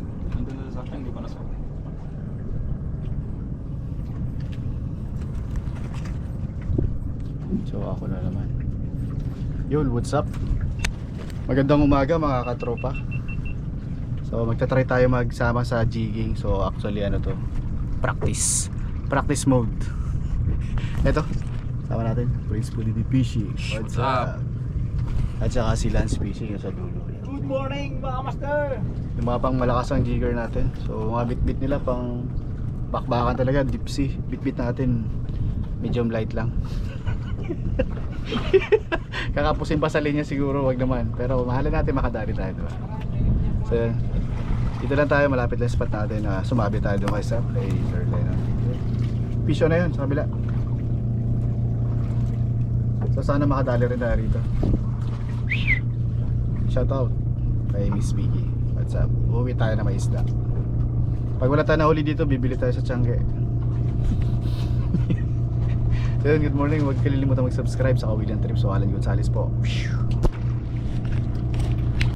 Pero nandun na sa akin, hindi pa nasuot. So ako na naman. Yun, what's up? Magandang umaga mga katropa. So magta-try tayo magsama sa jigging. So actually ano to? Practice. Practice mode. Ito. Sama natin. Prince Pulidi Fishing. What's, up? up? At saka si Lance Fishing sa dulo. Good morning mga master! Yung mga pang malakas ang jigger natin. So mga bit-bit nila pang bakbakan talaga, deep sea. Bit-bit natin medium light lang. Kakapusin pa sa linya siguro, wag naman. Pero mahalin natin makadali tayo, diba? So yun. Dito lang tayo, malapit lang spot natin na sumabi tayo doon kay sa play line. Pisyo na yun, sa kabila. So sana makadali rin tayo rito. Shoutout kay Miss Vicky. What's up? Uuwi tayo na may isda. Pag wala tayo nahuli dito, bibili tayo sa Tiangge. so yun, good morning. Huwag kalilimutan mag-subscribe sa Kawilan Trip. So, Alan Gonzales po.